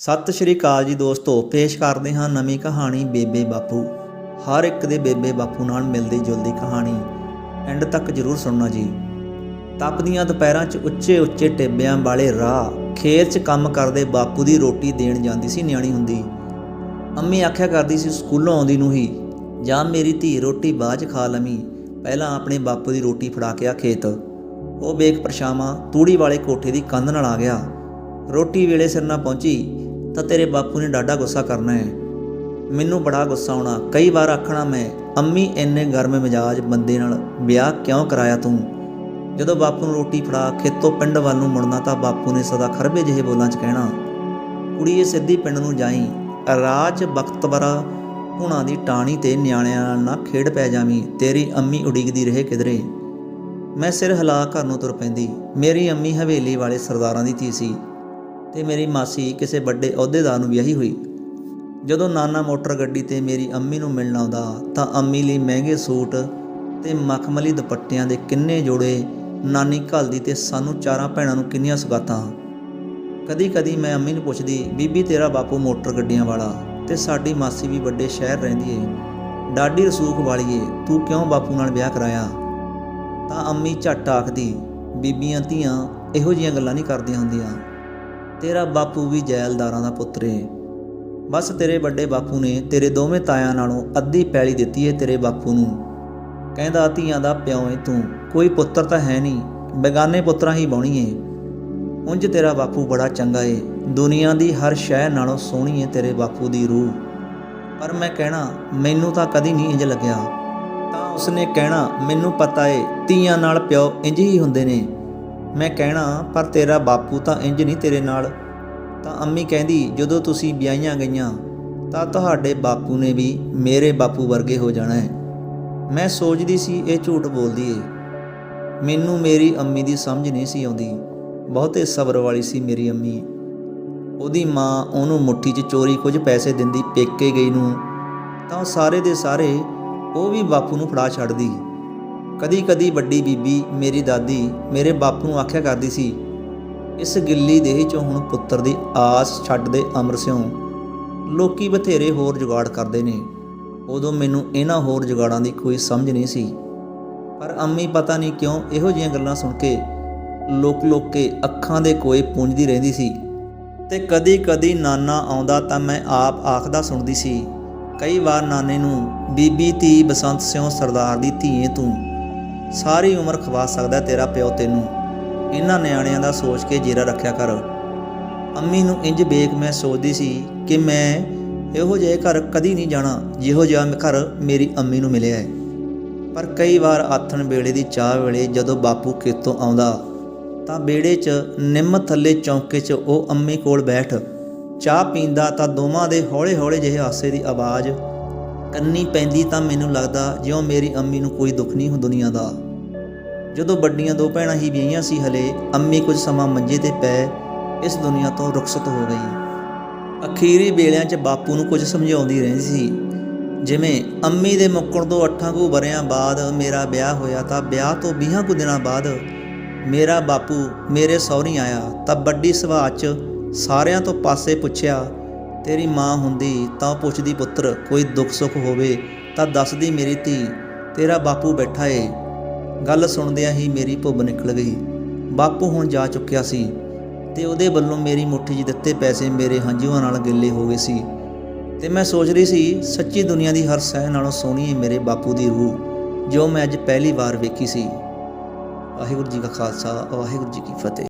ਸਤਿ ਸ਼੍ਰੀ ਅਕਾਲ ਜੀ ਦੋਸਤੋ, ਪੇਸ਼ ਕਰਦੇ ਹਾਂ ਨਵੀਂ ਕਹਾਣੀ ਬੇਬੇ ਬਾਪੂ। ਹਰ ਇੱਕ ਦੇ ਬੇਬੇ ਬਾਪੂ ਨਾਲ ਮਿਲਦੀ ਜੁਲਦੀ ਕਹਾਣੀ। ਐਂਡ ਤੱਕ ਜਰੂਰ ਸੁਣਨਾ ਜੀ। ਤਪਦੀਆਂ ਦੁਪਹਿਰਾਂ 'ਚ ਉੱਚੇ ਉੱਚੇ ਟਿੱਬਿਆਂ ਵਾਲੇ ਰਾਹ, ਖੇਤ 'ਚ ਕੰਮ ਕਰਦੇ ਬਾਪੂ ਦੀ ਰੋਟੀ ਦੇਣ ਜਾਂਦੀ ਸੀ ਨਿਆਣੀ ਹੁੰਦੀ। ਅੰਮੀ ਆਖਿਆ ਕਰਦੀ ਸੀ, ਸਕੂਲੋਂ ਆਉਂਦੀ ਨੂੰ ਹੀ। ਜਾਂ ਮੇਰੀ ਧੀ ਰੋਟੀ ਬਾਅਦ 'ਚ ਖਾ ਲਵੀਂ। ਪਹਿਲਾਂ ਆਪਣੇ ਬਾਪੂ ਦੀ ਰੋਟੀ ਫੜਾ ਕੇ ਆ ਖੇਤ। ਉਹ ਬੇਕ ਪਰਛਾਵਾਂ, ਤੂੜੀ ਵਾਲੇ ਕੋਠੇ ਦੀ ਕੰਧ ਨਾਲ ਆ ਗਿਆ। ਰੋਟੀ ਵੇਲੇ ਸਿਰ ਨਾ ਪਹੁੰਚੀ। ਤਾਂ ਤੇਰੇ ਬਾਪੂ ਨੇ ਡਾਢਾ ਗੁੱਸਾ ਕਰਨਾ ਹੈ। ਮੈਨੂੰ ਬੜਾ ਗੁੱਸਾ ਆਉਣਾ। ਕਈ ਵਾਰ ਆਖਣਾ ਮੈਂ, ਅੰਮੀ, ਇੰਨੇ ਗਰਮ ਮਿਜਾਜ ਬੰਦੇ ਨਾਲ ਵਿਆਹ ਕਿਉਂ ਕਰਾਇਆ ਤੂੰ? ਜਦੋਂ ਬਾਪੂ ਨੂੰ ਰੋਟੀ ਫੜਾ, ਖੇਤੋਂ ਪਿੰਡ ਵੱਲ ਨੂੰ ਮੁੜਨਾ ਤਾਂ ਬਾਪੂ ਨੇ ਸਦਾ ਖਰਬੇ ਜਿਹੇ ਬੋਲਾਂ 'ਚ ਕਹਿਣਾ ਕੁੜੀਏ ਸਿੱਧੀ ਪਿੰਡ ਨੂੰ ਜਾਈ। ਰਾਜ ਬਖਤਵਰਾ ਹੁਣਾਂ ਦੀ ਟਾਣੀ ਤੇ ਨਿਆਣਿਆਂ ਨਾਲ ਨਾ ਖੇਡ ਪੈ ਜਾਵੀਂ। ਤੇਰੀ ਅੰਮੀ ਉਡੀਕਦੀ ਰਹੇ ਕਿਧਰੇ। ਮੈਂ ਸਿਰ ਹਿਲਾ ਘਰ ਨੂੰ ਤੁਰ ਪੈਂਦੀ। ਮੇਰੀ ਅੰਮੀ ਹਵੇਲੀ ਵਾਲੇ ਸਰਦਾਰਾਂ ਦੀ ਧੀ ਸੀ। ਤੇ ਮੇਰੀ ਮਾਸੀ ਕਿਸੇ ਵੱਡੇ ਅਹੁਦੇਦਾਰ ਨੂੰ ਵਿਆਹੀ ਹੋਈ। ਜਦੋਂ ਨਾਨਾ ਮੋਟਰ ਗੱਡੀ ਤੇ ਮੇਰੀ ਅੰਮੀ ਨੂੰ ਮਿਲਣ ਆਉਂਦਾ, ਤਾਂ ਅੰਮੀ ਲਈ ਮਹਿੰਗੇ ਸੂਟ ਤੇ ਮਖਮਲੀ ਦੁਪੱਟਿਆਂ ਦੇ ਕਿੰਨੇ ਜੋੜੇ ਨਾਨੀ ਘੱਲਦੀ ਤੇ ਸਾਨੂੰ ਚਾਰਾਂ ਭੈਣਾਂ ਨੂੰ ਕਿੰਨੀਆਂ ਸੁਗਾਤਾਂ। ਕਦੀ ਕਦੀ ਮੈਂ ਅੰਮੀ ਨੂੰ ਪੁੱਛਦੀ, ਬੀਬੀ, ਤੇਰਾ ਬਾਪੂ ਮੋਟਰ ਗੱਡੀਆਂ ਵਾਲਾ ਤੇ ਸਾਡੀ ਮਾਸੀ ਵੀ ਵੱਡੇ ਸ਼ਹਿਰ ਰਹਿੰਦੀ ਏ। ਡਾਡੀ ਰਸੂਖ ਵਾਲੀ ਏ, ਤੂੰ ਕਿਉਂ ਬਾਪੂ ਨਾਲ ਵਿਆਹ ਕਰਾਇਆ? ਤਾਂ ਅੰਮੀ ਝੱਟ ਆਖਦੀ, ਬੀਬੀਆਂ ਧੀਆਂ ਇਹੋ ਜੀਆਂ ਗੱਲਾਂ ਨਹੀਂ ਕਰਦੀਆਂ ਹੁੰਦੀਆਂ। ਤੇਰਾ ਬਾਪੂ ਵੀ ਜੈਲਦਾਰਾਂ ਦਾ ਪੁੱਤਰ ਏ। ਬਸ ਤੇਰੇ ਵੱਡੇ ਬਾਪੂ ਨੇ ਤੇਰੇ ਦੋਵੇਂ ਤਾਇਆਂ ਨਾਲੋਂ ਅੱਧੀ ਪੈਲੀ ਦਿੱਤੀ ਏ ਤੇਰੇ ਬਾਪੂ ਨੂੰ। ਕਹਿੰਦਾ, ਧੀਆਂ ਦਾ ਪਿਓ ਏ ਤੂੰ, ਕੋਈ ਪੁੱਤਰ ਤਾਂ ਹੈ ਨਹੀਂ, ਬੇਗਾਨੇ ਪੁੱਤਰਾਂ ਹੀ ਬਾਉਣੀ ਏ। ਉਂਝ ਤੇਰਾ ਬਾਪੂ ਬੜਾ ਚੰਗਾ ਏ, ਦੁਨੀਆ ਦੀ ਹਰ ਸ਼ੈ ਨਾਲੋਂ ਸੋਹਣੀ ਏ ਤੇਰੇ ਬਾਪੂ ਦੀ ਰੂਹ। ਪਰ ਮੈਂ ਕਹਿਣਾ, ਮੈਨੂੰ ਤਾਂ ਕਦੀ ਨਹੀਂ ਇੰਜ ਲੱਗਿਆ। ਤਾਂ ਉਸਨੇ ਕਹਿਣਾ, ਮੈਨੂੰ ਪਤਾ ਏ, ਧੀਆਂ ਨਾਲ ਪਿਓ ਇੰਜ ਹੀ ਹੁੰਦੇ ਨੇ। ਮੈਂ ਕਹਿਣਾ, ਪਰ ਤੇਰਾ ਬਾਪੂ ਤਾਂ ਇੰਜ ਨਹੀਂ ਤੇਰੇ ਨਾਲ। ਤਾਂ ਅੰਮੀ ਕਹਿੰਦੀ, ਜਦੋਂ ਤੁਸੀਂ ਵਿਆਹੀਆਂ ਗਈਆਂ, ਤਾਂ ਤੁਹਾਡੇ ਬਾਪੂ ਨੇ ਵੀ ਮੇਰੇ ਬਾਪੂ ਵਰਗੇ ਹੋ ਜਾਣਾ ਹੈ। ਮੈਂ ਸੋਚਦੀ ਸੀ, ਇਹ ਝੂਠ ਬੋਲਦੀ ਏ। ਮੈਨੂੰ ਮੇਰੀ ਅੰਮੀ ਦੀ ਸਮਝ ਨਹੀਂ ਸੀ ਆਉਂਦੀ। ਬਹੁਤੇ ਸਬਰ ਵਾਲੀ ਸੀ ਮੇਰੀ ਅੰਮੀ। ਉਹਦੀ ਮਾਂ ਉਹਨੂੰ ਮੁੱਠੀ 'ਚ ਚੋਰੀ ਕੁਝ ਪੈਸੇ ਦਿੰਦੀ ਪੇਕੇ ਗਈ ਨੂੰ। ਤਾਂ ਉਹ ਸਾਰੇ ਦੇ ਸਾਰੇ ਉਹ ਵੀ ਬਾਪੂ ਨੂੰ ਫੜਾ ਛੱਡਦੀ। ਕਦੀ ਕਦੀ ਵੱਡੀ ਬੀਬੀ ਮੇਰੀ ਦਾਦੀ ਮੇਰੇ ਬਾਪੂ ਨੂੰ ਆਖਿਆ ਕਰਦੀ ਸੀ, ਇਸ ਗਿੱਲੀ ਦੇਹ 'ਚੋਂ ਹੁਣ ਪੁੱਤਰ ਦੀ ਆਸ ਛੱਡ ਦੇ ਅਮਰ ਸਿਉ। ਲੋਕੀ ਬਥੇਰੇ ਹੋਰ ਜੁਗਾੜ ਕਰਦੇ ਨੇ। ਉਦੋਂ ਮੈਨੂੰ ਇਹਨਾਂ ਹੋਰ ਜੁਗਾੜਾਂ ਦੀ ਕੋਈ ਸਮਝ ਨਹੀਂ ਸੀ। ਪਰ ਅੰਮੀ ਪਤਾ ਨਹੀਂ ਕਿਉਂ ਇਹੋ ਜਿਹੀਆਂ ਗੱਲਾਂ ਸੁਣ ਕੇ ਲੋਕ ਲੋਕ ਕੇ ਅੱਖਾਂ ਦੇ ਕੋਏ ਪੂੰਝਦੀ ਰਹਿੰਦੀ ਸੀ। ਤੇ ਕਦੀ ਕਦੀ ਨਾਨਾ ਆਉਂਦਾ ਤਾਂ ਮੈਂ ਆਪ ਆਖਦਾ ਸੁਣਦੀ ਸੀ, ਕਈ ਵਾਰ ਨਾਨੇ ਨੂੰ ਬੀਬੀ ਧੀ ਬਸੰਤ ਸਿਉ ਸਰਦਾਰ ਦੀ ਧੀਏ ਤੂੰ। ਸਾਰੀ ਉਮਰ ਖਵਾ ਸਕਦਾ ਤੇਰਾ ਪਿਓ ਤੈਨੂੰ। ਇਹਨਾਂ ਨਿਆਣਿਆਂ ਦਾ ਸੋਚ ਕੇ ਜੀਰਾ ਰੱਖਿਆ ਕਰ। ਅੰਮੀ ਨੂੰ ਇੰਜ ਵੇਖ ਮੈਂ ਸੋਚਦੀ ਸੀ ਕਿ ਮੈਂ ਇਹੋ ਜਿਹੇ ਘਰ ਕਦੀ ਨਹੀਂ ਜਾਣਾ ਜਿਹੋ ਜਿਹਾ ਘਰ ਮੇਰੀ ਅੰਮੀ ਨੂੰ ਮਿਲਿਆ ਹੈ। ਪਰ ਕਈ ਵਾਰ ਆਥਣ ਵੇਲੇ ਦੀ ਚਾਹ ਵੇਲੇ ਜਦੋਂ ਬਾਪੂ ਖੇਤੋਂ ਆਉਂਦਾ, ਤਾਂ ਬੇੜੇ 'ਚ ਨਿੰਮ ਥੱਲੇ ਚੌਂਕੇ 'ਚ ਉਹ ਅੰਮੀ ਕੋਲ ਬੈਠ। ਚਾਹ ਪੀਂਦਾ ਤਾਂ ਦੋਵਾਂ ਦੇ ਹੌਲੇ-ਹੌਲੇ ਜਿਹੇ ਹਾਸੇ ਦੀ ਆਵਾਜ਼ ਕੰਨੀ ਪੈਂਦੀ ਤਾਂ ਮੈਨੂੰ ਲੱਗਦਾ ਜਿਉਂ ਮੇਰੀ ਅੰਮੀ ਨੂੰ ਕੋਈ ਦੁੱਖ ਨਹੀਂ ਹੋ ਦੁਨੀਆ ਦਾ। ਜਦੋਂ ਵੱਡੀਆਂ ਦੋ ਭੈਣਾਂ ਹੀ ਵਿਆਹੀਆਂ ਸੀ ਹਲੇ, ਅੰਮੀ ਕੁਝ ਸਮਾਂ ਮੰਜੇ ਤੇ ਪੈ ਇਸ ਦੁਨੀਆ ਤੋਂ ਰੁਖਸਤ ਹੋ ਗਈ। ਅਖੀਰੀ ਵੇਲਿਆਂ 'ਚ ਬਾਪੂ ਨੂੰ ਕੁਝ ਸਮਝਾਉਂਦੀ ਰਹਿੰਦੀ ਸੀ। ਜਿਵੇਂ ਅੰਮੀ ਦੇ ਮੁੱਕਣ ਤੋਂ ਅੱਠਾਂ ਕੁ ਵਰਿਆਂ ਬਾਅਦ ਮੇਰਾ ਵਿਆਹ ਹੋਇਆ ਤਾਂ ਵਿਆਹ ਤੋਂ 20 ਕੁ ਦਿਨਾਂ ਬਾਅਦ ਮੇਰਾ ਬਾਪੂ ਮੇਰੇ ਸਹੁਰੀ ਆਇਆ ਤਾਂ ਵੱਡੀ ਸਭਾ 'ਚ ਸਾਰਿਆਂ ਤੋਂ ਪਾਸੇ ਪੁੱਛਿਆ ਤੇਰੀ ਮਾਂ ਹੁੰਦੀ ਤਾਂ ਉਹ ਪੁੱਛਦੀ, ਪੁੱਤਰ, ਕੋਈ ਦੁੱਖ ਸੁੱਖ ਹੋਵੇ ਤਾਂ ਦੱਸਦੀ ਮੇਰੀ ਧੀ, ਤੇਰਾ ਬਾਪੂ ਬੈਠਾ ਏ ਗੱਲ ਸੁਣਦਿਆਂ ਹੀ ਮੇਰੀ ਭੁੱਬ ਨਿਕਲ ਗਈ। ਬਾਪੂ ਹੁਣ ਜਾ ਚੁੱਕਿਆ ਸੀ ਤੇ ਉਹਦੇ ਵੱਲੋਂ ਮੇਰੀ ਮੁੱਠੀ 'ਚ ਦਿੱਤੇ ਪੈਸੇ ਮੇਰੇ ਹੰਝੂਆਂ ਨਾਲ ਗਿੱਲੇ ਹੋ ਗਏ ਸੀ। ਤੇ ਮੈਂ ਸੋਚ ਰਹੀ ਸੀ, ਸੱਚੀ ਦੁਨੀਆ ਦੀ ਹਰ ਸਹਿ ਨਾਲੋਂ ਸੋਹਣੀ ਹੈ ਮੇਰੇ ਬਾਪੂ ਦੀ ਰੂਹ, ਜੋ ਮੈਂ ਅੱਜ ਪਹਿਲੀ ਵਾਰ ਵੇਖੀ ਸੀ। ਵਾਹਿਗੁਰੂ ਜੀ ਕਾ ਖਾਲਸਾ, ਵਾਹਿਗੁਰੂ ਜੀ ਕੀ ਫਤਿਹ।